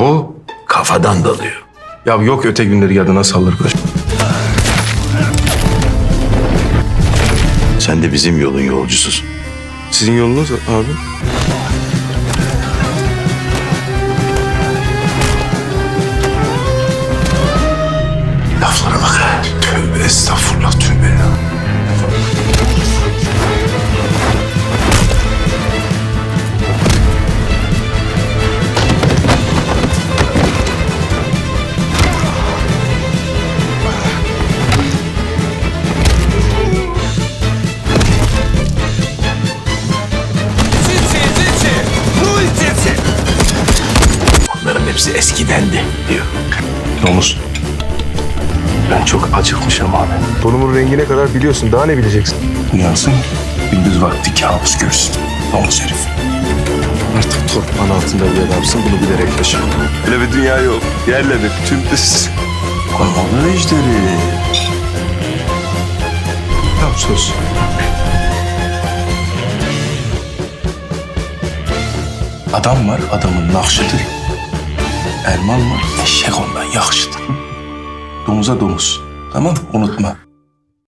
O kafadan dalıyor. Ya yok öte günleri yadına sallar arkadaş. Sen de bizim yolun yolcususun. Sizin yolunuz abi? Hepsi eskidendi diyor. Domuz. Ben çok acıkmışım abi. Tonumun rengine kadar biliyorsun. Daha ne bileceksin? Uyansın. Gündüz vakti kabus görsün. Domuz herif. Artık torpağın altında bir adamsın. Bunu bilerek yaşa. Öyle bir dünya yok. Yerledik tümdüz. Kanalı ejderi. Tamam söz. Adam var, adamın nakşıdır. Erman var, eşek ondan yakışıdır. Domuza domuz. Tamam Unutma.